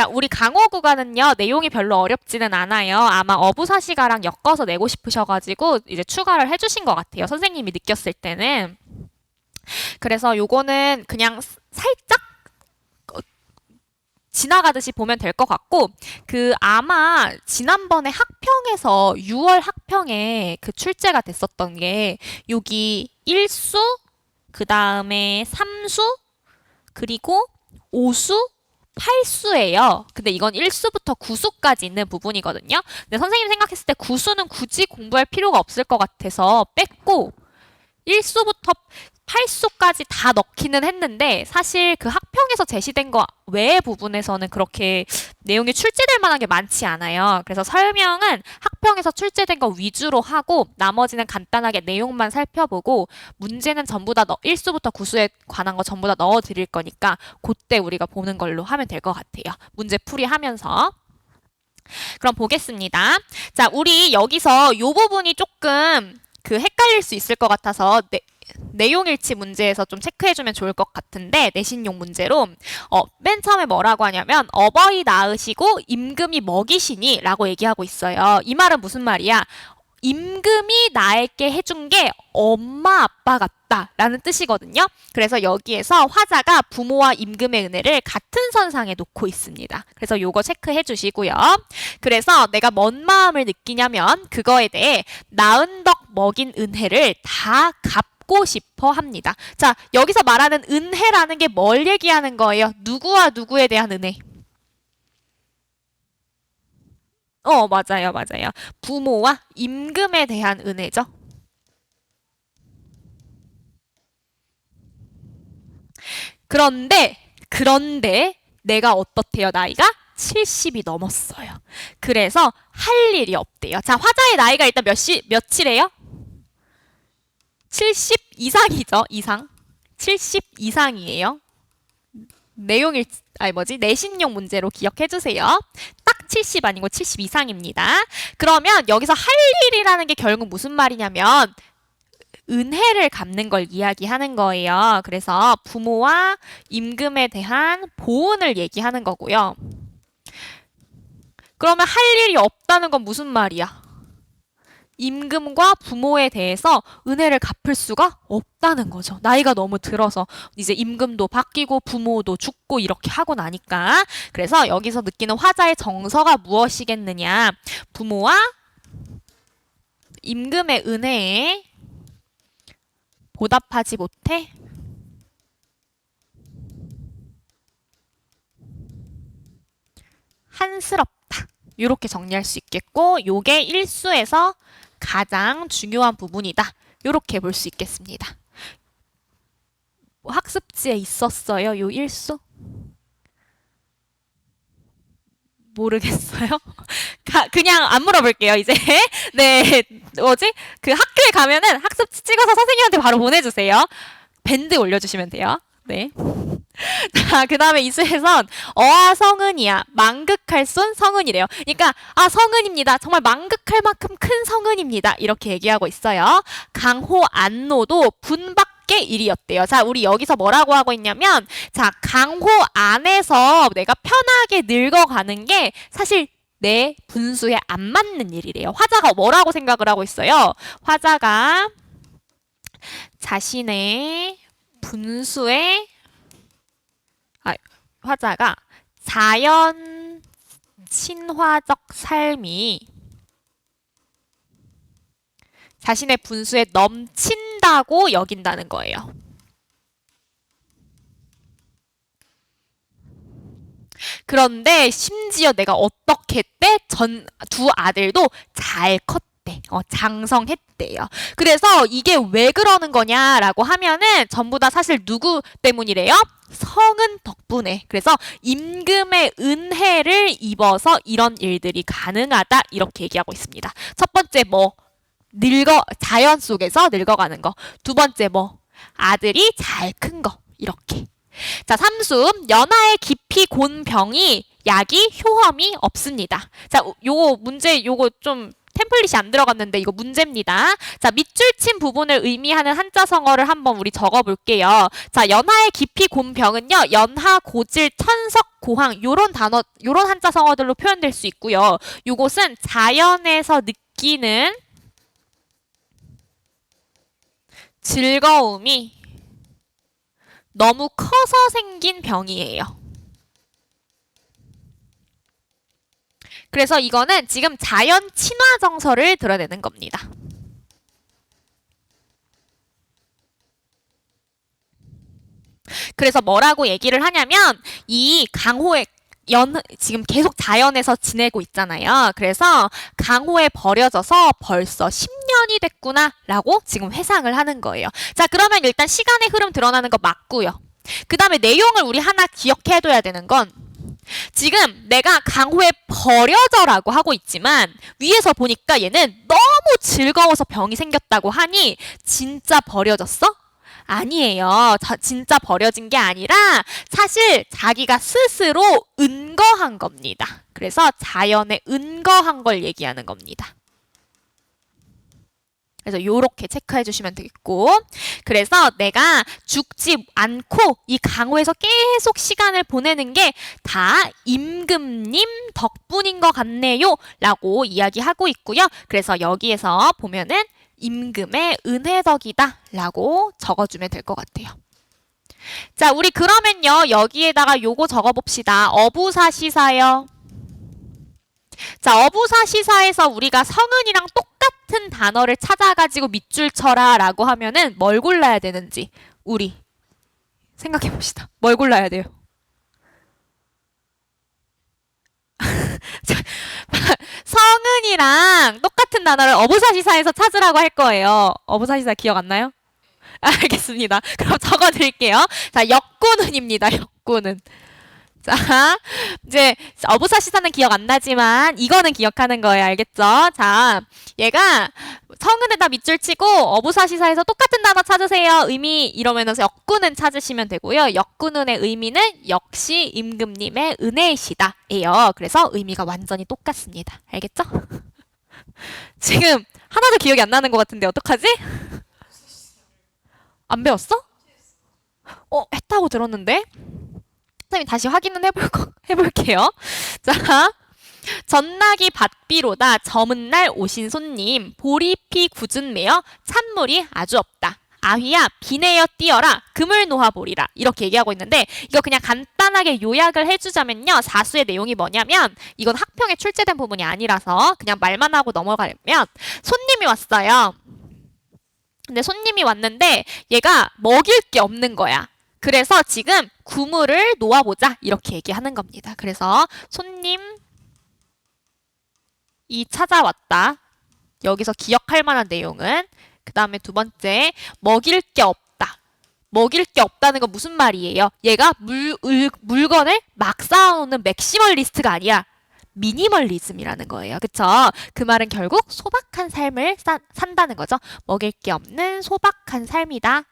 자, 우리 강호 구간은요, 내용이 별로 어렵지는 않아요. 아마 어부사시가랑 엮어서 내고 싶으셔가지고, 이제 추가를 해주신 것 같아요. 선생님이 느꼈을 때는. 그래서 요거는 그냥 스- 살짝 어, 지나가듯이 보면 될 것 같고, 그 아마 지난번에 학평에서 6월 학평에 그 출제가 됐었던 게, 여기 1수, 그 다음에 3수, 그리고 5수, 8수예요. 근데 이건 1수부터 9수까지 있는 부분이거든요. 근데 선생님 생각했을 때 9수는 굳이 공부할 필요가 없을 것 같아서 뺐고 1수부터 8수까지 다 넣기는 했는데 사실 그 학평에서 제시된 거 외의 부분에서는 그렇게 내용이 출제될 만한 게 많지 않아요. 그래서 설명은 학평에서 출제된 거 위주로 하고 나머지는 간단하게 내용만 살펴보고 문제는 전부 다 넣, 1수부터 9수에 관한 거 전부 다 넣어 드릴 거니까 그때 우리가 보는 걸로 하면 될 것 같아요. 문제 풀이 하면서. 그럼 보겠습니다. 자, 우리 여기서 요 부분이 조금 그 헷갈릴 수 있을 것 같아서 내, 내용 일치 문제에서 좀 체크해주면 좋을 것 같은데 내신용 문제로 어, 맨 처음에 뭐라고 하냐면 어버이 낳으시고 임금이 먹이시니 라고 얘기하고 있어요. 이 말은 무슨 말이야? 임금이 나에게 해준 게 엄마 아빠 같다 라는 뜻이거든요. 그래서 여기에서 화자가 부모와 임금의 은혜를 같은 선상에 놓고 있습니다. 그래서 요거 체크해 주시고요. 그래서 내가 뭔 마음을 느끼냐면 그거에 대해 나은 덕 먹인 은혜를 다 갚 고 싶어 합니다. 자, 여기서 말하는 은혜라는 게 뭘 얘기하는 거예요? 누구와 누구에 대한 은혜? 어, 맞아요, 맞아요. 부모와 임금에 대한 은혜죠. 그런데, 그런데 내가 어떻대요, 나이가? 70이 넘었어요. 그래서 할 일이 없대요. 자, 화자의 나이가 일단 몇 시, 몇이래요? 70 이상이죠, 이상. 70 이상이에요. 내용일, 아니 뭐지? 내신용 문제로 기억해 주세요. 딱 70 아니고 70 이상입니다. 그러면 여기서 할 일이라는 게 결국 무슨 말이냐면 은혜를 갚는 걸 이야기하는 거예요. 그래서 부모와 임금에 대한 보은을 얘기하는 거고요. 그러면 할 일이 없다는 건 무슨 말이야? 임금과 부모에 대해서 은혜를 갚을 수가 없다는 거죠. 나이가 너무 들어서 이제 임금도 바뀌고 부모도 죽고 이렇게 하고 나니까 그래서 여기서 느끼는 화자의 정서가 무엇이겠느냐? 부모와 임금의 은혜에 보답하지 못해 한스럽다. 이렇게 정리할 수 있겠고 요게 일수에서 가장 중요한 부분이다. 이렇게 볼 수 있겠습니다. 뭐 학습지에 있었어요, 요 일수? 모르겠어요. 가- 그냥 안 물어볼게요, 이제. 네, 뭐지? 그 학교에 가면은 학습지 찍어서 선생님한테 바로 보내주세요. 밴드 올려주시면 돼요. 네. 자, 그 다음에 이수에선 어아 성은이야. 망극할 쏜 성은이래요. 그러니까 아 성은입니다. 정말 망극할 만큼 큰 성은입니다. 이렇게 얘기하고 있어요. 강호 안노도 분밖의 일이었대요. 자, 우리 여기서 뭐라고 하고 있냐면 자, 강호 안에서 내가 편하게 늙어가는 게 사실 내 분수에 안 맞는 일이래요. 화자가 뭐라고 생각을 하고 있어요? 화자가 자신의 분수에 아, 화자가 자연 친화적 삶이 자신의 분수에 넘친다고 여긴다는 거예요. 그런데 심지어 내가 어떻게 했대? 전두 아들도 잘 컸 대. 어, 장성했대요. 그래서 이게 왜 그러는 거냐라고 하면은 전부 다 사실 누구 때문이래요? 성은 덕분에. 그래서 임금의 은혜를 입어서 이런 일들이 가능하다. 이렇게 얘기하고 있습니다. 첫 번째 뭐 늙어 자연 속에서 늙어가는 거. 두 번째 뭐 아들이 잘 큰 거. 이렇게. 자, 삼수 연하의 깊이 곤 병이 약이 효험이 없습니다. 자, 요거 문제 요거 좀 템플릿이 안 들어갔는데 이거 문제입니다. 자, 밑줄 친 부분을 의미하는 한자 성어를 한번 우리 적어볼게요. 자, 연하의 깊이 곰병은요, 연하, 고질, 천석, 고항 요런 단어, 요런 한자 성어들로 표현될 수 있고요. 요것은 자연에서 느끼는 즐거움이 너무 커서 생긴 병이에요. 그래서 이거는 지금 자연 친화 정서를 드러내는 겁니다. 그래서 뭐라고 얘기를 하냐면 이 강호의 연 지금 계속 자연에서 지내고 있잖아요. 그래서 강호에 버려져서 벌써 10년이 됐구나라고 지금 회상을 하는 거예요. 자, 그러면 일단 시간의 흐름 드러나는 거 맞고요. 그 다음에 내용을 우리 하나 기억해둬야 되는 건 지금 내가 강호에 버려져라고 하고 있지만 위에서 보니까 얘는 너무 즐거워서 병이 생겼다고 하니 진짜 버려졌어? 아니에요. 자, 진짜 버려진 게 아니라 사실 자기가 스스로 은거한 겁니다. 그래서 자연에 은거한 걸 얘기하는 겁니다. 그래서 요렇게 체크해 주시면 되겠고. 그래서 내가 죽지 않고 이 강호에서 계속 시간을 보내는 게 다 임금님 덕분인 것 같네요 라고 이야기하고 있고요. 그래서 여기에서 보면은 임금의 은혜덕이다 라고 적어주면 될 것 같아요. 자 우리 그러면요 여기에다가 요거 적어봅시다. 어부사시사요. 자, 어부사 시사에서 우리가 성은이랑 똑같 은 단어를 찾아가지고 밑줄 쳐라 라고 하면은 뭘 골라야 되는지 우리 생각해 봅시다. 뭘 골라야 돼요? 자, 성은이랑 똑같은 단어를 어부사 시사에서 찾으라고 할 거예요. 어부사 시사 기억 안 나요? 알겠습니다. 그럼 적어 드릴게요. 자, 역구는입니다. 역구는. 자, 이제 어부사 시사는 기억 안 나지만 이거는 기억하는 거예요. 알겠죠? 자, 얘가 성은에다 밑줄 치고 어부사 시사에서 똑같은 단어 찾으세요. 의미 이러면서 역구는 찾으시면 되고요. 역구는의 의미는 역시 임금님의 은혜이시다 예요. 그래서 의미가 완전히 똑같습니다. 알겠죠? 지금 하나도 기억이 안 나는 것 같은데 어떡하지? 안 배웠어? 어, 했다고 들었는데? 선생님 다시 확인은 해볼 거, 해볼게요. 자, 전나기 밭비로다 저문 날 오신 손님 보리피 굳은 매여 찬물이 아주 없다. 아휘야 비내어 뛰어라. 금을 놓아 보리라. 이렇게 얘기하고 있는데 이거 그냥 간단하게 요약을 해주자면요. 사수의 내용이 뭐냐면 이건 학평에 출제된 부분이 아니라서 그냥 말만 하고 넘어가면 손님이 왔어요. 근데 손님이 왔는데 얘가 먹일 게 없는 거야 그래서 지금 구물을 놓아보자 이렇게 얘기하는 겁니다. 그래서 손님 이 찾아왔다. 여기서 기억할 만한 내용은 그 다음에 두 번째 먹일 게 없다. 먹일 게 없다는 건 무슨 말이에요? 얘가 물, 을, 물건을 막 쌓아놓는 맥시멀리스트가 아니야. 미니멀리즘이라는 거예요. 그쵸? 그 말은 결국 소박한 삶을 사, 산다는 거죠. 먹일 게 없는 소박한 삶이다.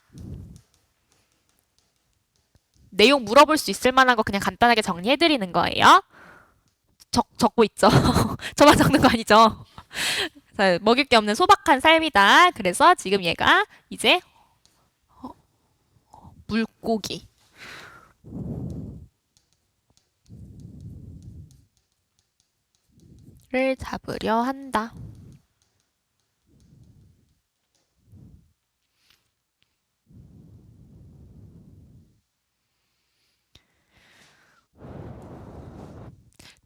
내용 물어볼 수 있을 만한 거 그냥 간단하게 정리해 드리는 거예요. 적, 적고 있죠. 저만 적는 거 아니죠. 자, 먹일 게 없는 소박한 삶이다. 그래서 지금 얘가 이제 어, 물고기 를 잡으려 한다.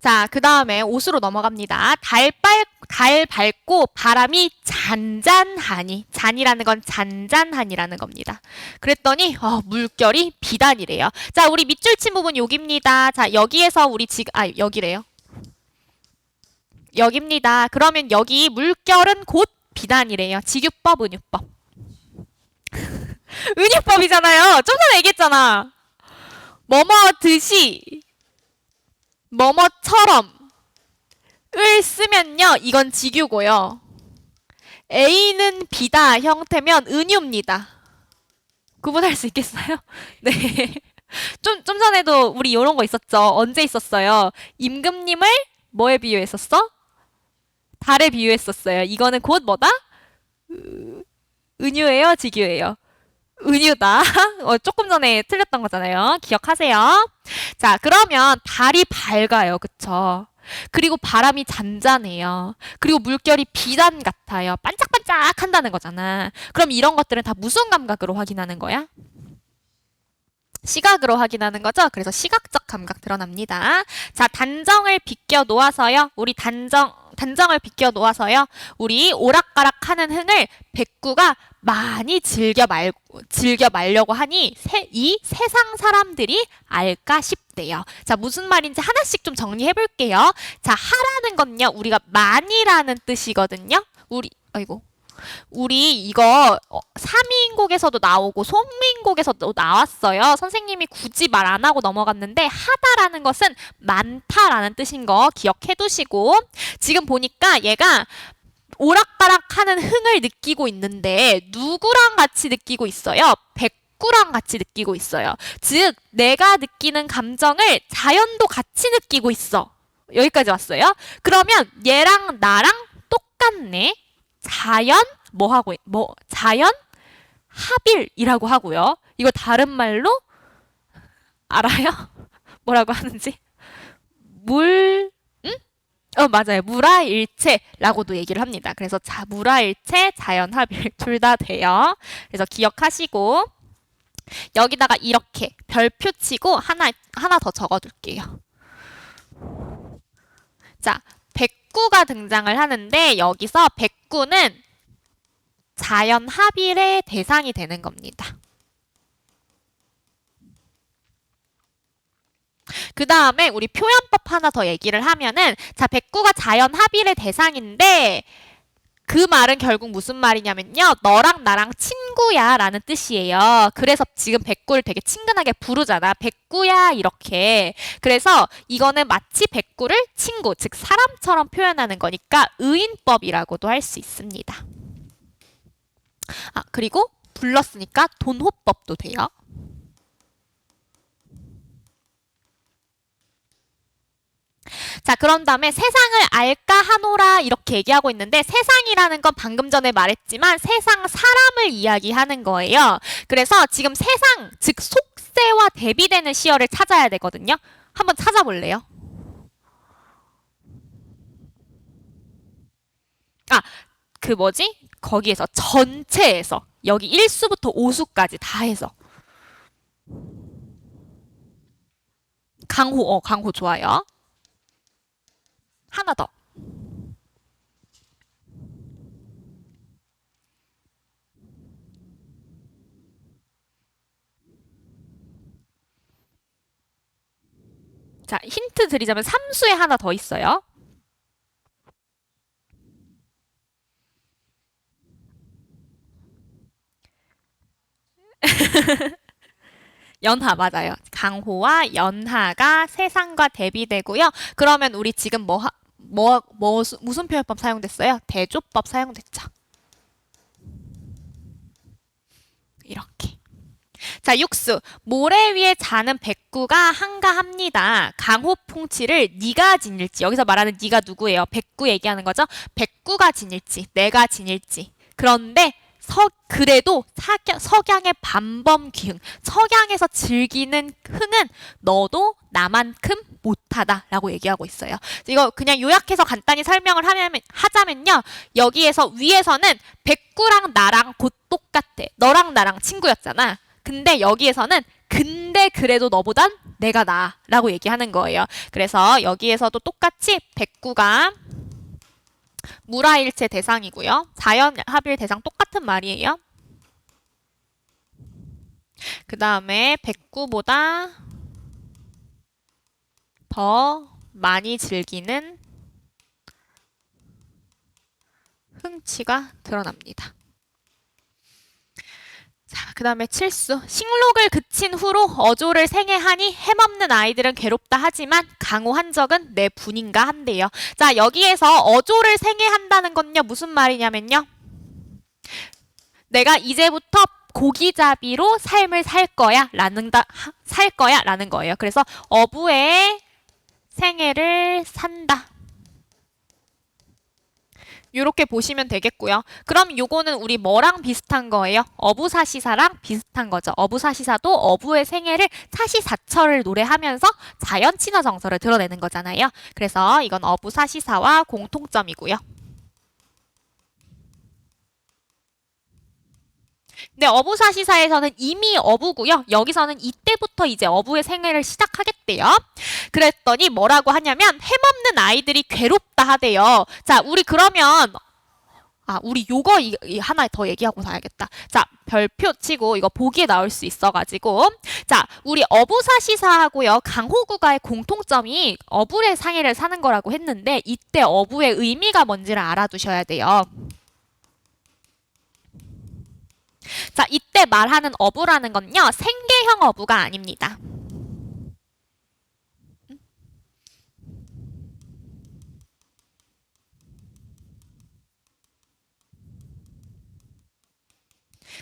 자, 그 다음에 옷으로 넘어갑니다. 달, 빨, 달 밝고 바람이 잔잔하니. 잔이라는 건 잔잔하니라는 겁니다. 그랬더니, 어, 물결이 비단이래요. 자, 우리 밑줄 친 부분 여기입니다. 자, 여기에서 우리 지금, 아, 여기래요. 여기입니다. 그러면 여기 물결은 곧 비단이래요. 직유법, 은유법. 은유법이잖아요. 좀 전에 얘기했잖아. 뭐뭐 듯이 뭐뭐처럼 을 쓰면요. 이건 직유고요. A는 B다 형태면 은유입니다. 구분할 수 있겠어요? 네. 좀, 좀 전에도 우리 이런 거 있었죠. 언제 있었어요? 임금님을 뭐에 비유했었어? 달에 비유했었어요. 이거는 곧 뭐다? 으, 은유예요? 지규예요? 은유다. 어, 조금 전에 틀렸던 거잖아요. 기억하세요. 자, 그러면 달이 밝아요. 그쵸? 그리고 바람이 잔잔해요. 그리고 물결이 비단 같아요. 반짝반짝 한다는 거잖아. 그럼 이런 것들은 다 무슨 감각으로 확인하는 거야? 시각으로 확인하는 거죠. 그래서 시각적 감각 드러납니다. 자, 단정을 비껴 놓아서요. 우리 단정 단정을 비껴 놓아서요. 우리 오락가락 하는 흥을 백구가 많이 즐겨 말 즐겨 말려고 하니 세, 이 세상 사람들이 알까 싶대요. 자, 무슨 말인지 하나씩 좀 정리해 볼게요. 자, 하라는 건요. 우리가 많이라는 뜻이거든요. 우리 아이고. 우리 이거 어, 삼위인곡에서도 나오고 소민곡에서도 나왔어요. 선생님이 굳이 말 안 하고 넘어갔는데 하다라는 것은 많다라는 뜻인 거 기억해 두시고 지금 보니까 얘가 오락가락 하는 흥을 느끼고 있는데 누구랑 같이 느끼고 있어요? 백구랑 같이 느끼고 있어요. 즉 내가 느끼는 감정을 자연도 같이 느끼고 있어. 여기까지 왔어요. 그러면 얘랑 나랑 똑같네. 자연 뭐 하고 뭐 자연 합일이라고 하고요. 이거 다른 말로 알아요? 뭐라고 하는지 물 응? 어 맞아요. 무라일체라고도 얘기를 합니다. 그래서 자 무라일체 자연 합일 둘 다 돼요. 그래서 기억하시고 여기다가 이렇게 별표 치고 하나 하나 더 적어 둘게요. 자, 백구가 등장을 하는데 여기서 백구는 자연 합일의 대상이 되는 겁니다. 그 다음에 우리 표현법 하나 더 얘기를 하면은 자 백구가 자연 합일의 대상인데 그 말은 결국 무슨 말이냐면요. 너랑 나랑 친구야 라는 뜻이에요. 그래서 지금 백구를 되게 친근하게 부르잖아. 백구야 이렇게. 그래서 이거는 마치 백구를 친구, 즉 사람처럼 표현하는 거니까 의인법이라고도 할 수 있습니다. 아, 그리고 불렀으니까 돈호법도 돼요. 자, 그런 다음에 세상을 알까 하노라 이렇게 얘기하고 있는데 세상이라는 건 방금 전에 말했지만 세상 사람을 이야기하는 거예요. 그래서 지금 세상, 즉 속세와 대비되는 시어를 찾아야 되거든요. 한번 찾아볼래요? 아, 그 뭐지? 거기에서 전체에서 여기 1수부터 5수까지 다 해서 강호, 어, 강호 좋아요. 하나 더. 자, 힌트 드리자면 삼수에 하나 더 있어요. 연하 맞아요. 강호와 연하가 세상과 대비되고요. 그러면 우리 지금 뭐, 하, 뭐, 뭐 무슨 표현법 사용됐어요? 대조법 사용됐죠. 이렇게. 자, 육수. 모래 위에 자는 백구가 한가합니다. 강호풍치를 네가 지닐지. 여기서 말하는 네가 누구예요? 백구 얘기하는 거죠? 백구가 지닐지, 내가 지닐지. 그런데 서, 그래도 사겨, 석양의 반범 기흥, 석양에서 즐기는 흥은 너도 나만큼 못하다라고 얘기하고 있어요. 이거 그냥 요약해서 간단히 설명을 하면, 하자면요. 여기에서 위에서는 백구랑 나랑 곧 똑같아. 너랑 나랑 친구였잖아. 근데 여기에서는 근데 그래도 너보단 내가 나라고 얘기하는 거예요. 그래서 여기에서도 똑같이 백구가 무라일체 대상이고요. 자연 합일 대상 똑같은 말이에요. 그 다음에 백구보다 더 많이 즐기는 흥치가 드러납니다. 자, 그 다음에 칠수. 식록을 그친 후로 어조를 생애하니 해먹는 아이들은 괴롭다 하지만 강호한 적은 내 분인가 한대요. 자, 여기에서 어조를 생애한다는 건요, 무슨 말이냐면요. 내가 이제부터 고기잡이로 삶을 살 거야, 라는, 다, 살 거야, 라는 거예요. 그래서 어부의 생애를 산다. 이렇게 보시면 되겠고요. 그럼 요거는 우리 뭐랑 비슷한 거예요? 어부사시사랑 비슷한 거죠. 어부사시사도 어부의 생애를 사시사철을 노래하면서 자연 친화 정서를 드러내는 거잖아요. 그래서 이건 어부사시사와 공통점이고요. 근데 어부사 시사에서는 이미 어부고요. 여기서는 이때부터 이제 어부의 생애를 시작하겠대요. 그랬더니 뭐라고 하냐면 햄없는 아이들이 괴롭다 하대요. 자, 우리 그러면 아, 우리 요거 이, 이 하나 더 얘기하고 가야겠다. 자, 별표 치고 이거 보기에 나올 수 있어가지고 자, 우리 어부사 시사하고요 강호구가의 공통점이 어부의 상해를 사는 거라고 했는데 이때 어부의 의미가 뭔지를 알아두셔야 돼요. 자, 이때 말하는 어부라는 건요 생계형 어부가 아닙니다.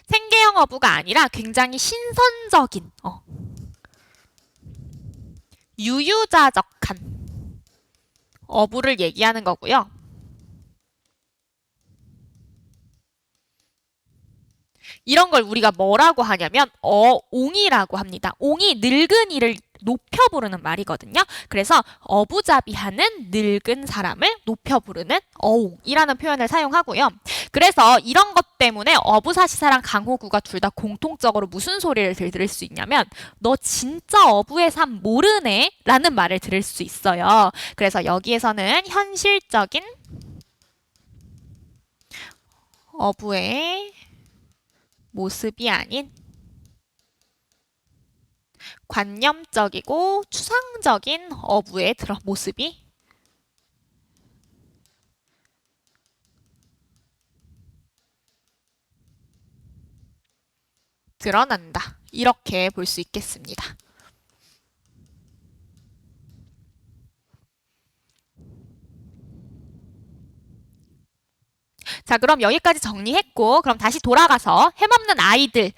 생계형 어부가 아니라 굉장히 신선적인 어. 유유자적한 어부를 얘기하는 거고요. 이런 걸 우리가 뭐라고 하냐면 어옹이라고 합니다. 옹이 늙은이를 높여 부르는 말이거든요. 그래서 어부자비하는 늙은 사람을 높여 부르는 어옹이라는 표현을 사용하고요. 그래서 이런 것 때문에 어부사시사랑 강호구가 둘 다 공통적으로 무슨 소리를 들을 수 있냐면 너 진짜 어부의 삶 모르네? 라는 말을 들을 수 있어요. 그래서 여기에서는 현실적인 어부의 모습이 아닌 관념적이고 추상적인 어부의 드러 모습이 드러난다. 이렇게 볼 수 있겠습니다. 자, 그럼 여기까지 정리했고, 그럼 다시 돌아가서 햄없는 아이들이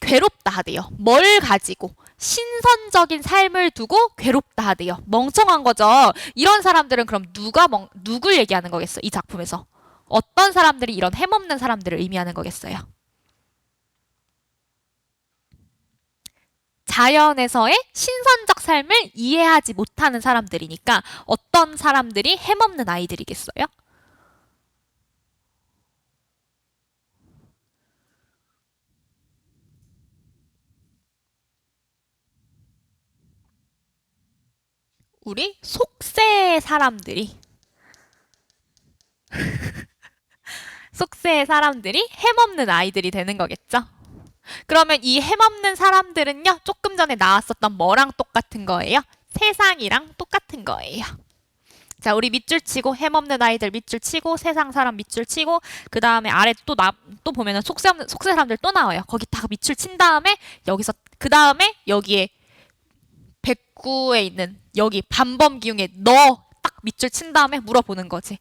괴롭다 하대요. 뭘 가지고? 신선적인 삶을 두고 괴롭다 하대요. 멍청한 거죠. 이런 사람들은 그럼 누가 멍, 누굴 얘기하는 거겠어? 이 작품에서. 어떤 사람들이 이런 햄없는 사람들을 의미하는 거겠어요? 자연에서의 신선적 삶을 이해하지 못하는 사람들이니까 어떤 사람들이 햄없는 아이들이겠어요? 우리 속세 사람들이 속세 사람들이 햄없는 아이들이 되는 거겠죠? 그러면 이 햄없는 사람들은요, 조금 전에 나왔었던 뭐랑 똑같은 거예요? 세상이랑 똑같은 거예요. 자, 우리 밑줄 치고 햄없는 아이들 밑줄 치고 세상 사람 밑줄 치고 그 다음에 아래 또 나 또 보면은 속세 속세 사람들 또 나와요. 거기 다 밑줄 친 다음에 여기서 그 다음에 여기에 백구에 있는 여기 반범 기용에 너 딱 밑줄 친 다음에 물어보는 거지.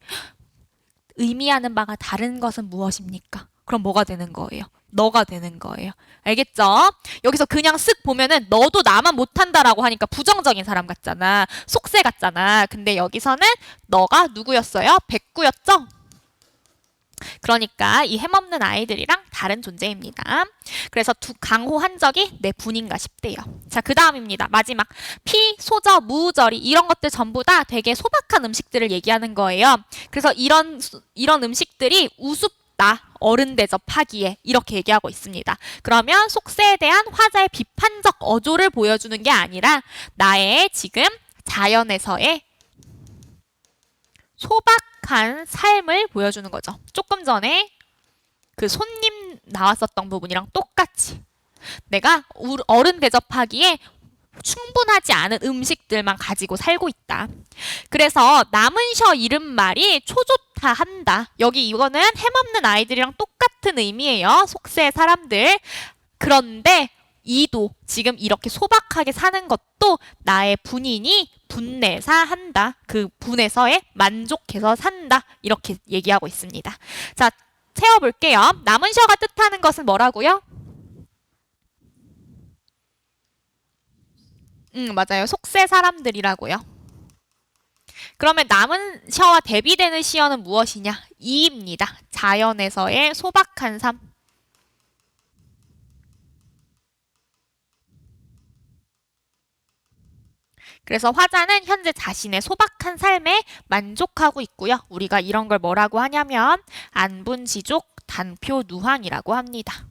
의미하는 바가 다른 것은 무엇입니까? 그럼 뭐가 되는 거예요? 너가 되는 거예요. 알겠죠? 여기서 그냥 쓱 보면은 너도 나만 못한다라고 하니까 부정적인 사람 같잖아. 속세 같잖아. 근데 여기서는 너가 누구였어요? 백구였죠? 그러니까 이 햄없는 아이들이랑 다른 존재입니다. 그래서 두 강호 한 적이 내 분인가 싶대요. 자, 그 다음입니다. 마지막. 피, 소저, 무절이 이런 것들 전부 다 되게 소박한 음식들을 얘기하는 거예요. 그래서 이런, 이런 음식들이 우습다. 어른 대접하기에 이렇게 얘기하고 있습니다. 그러면 속세에 대한 화자의 비판적 어조를 보여주는 게 아니라 나의 지금 자연에서의 소박한 삶을 보여주는 거죠. 조금 전에 그 손님 나왔었던 부분이랑 똑같이 내가 어른 대접하기에 충분하지 않은 음식들만 가지고 살고 있다. 그래서 남은 셔 이름 말이 초좋다 한다. 여기 이거는 햄없는 아이들이랑 똑같은 의미예요. 속세 사람들. 그런데 이도 지금 이렇게 소박하게 사는 것도 나의 분인이 분내사 한다. 그 분에서에 만족해서 산다. 이렇게 얘기하고 있습니다. 자, 채워볼게요. 남은 셔가 뜻하는 것은 뭐라고요? 음, 맞아요. 속세 사람들이라고요. 그러면 남은 시어와 대비되는 시어는 무엇이냐? 이입니다. 자연에서의 소박한 삶. 그래서 화자는 현재 자신의 소박한 삶에 만족하고 있고요. 우리가 이런 걸 뭐라고 하냐면 안분지족 단표 누황이라고 합니다.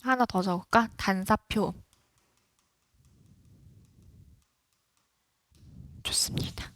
하나 더 적을까? 단사표. 좋습니다.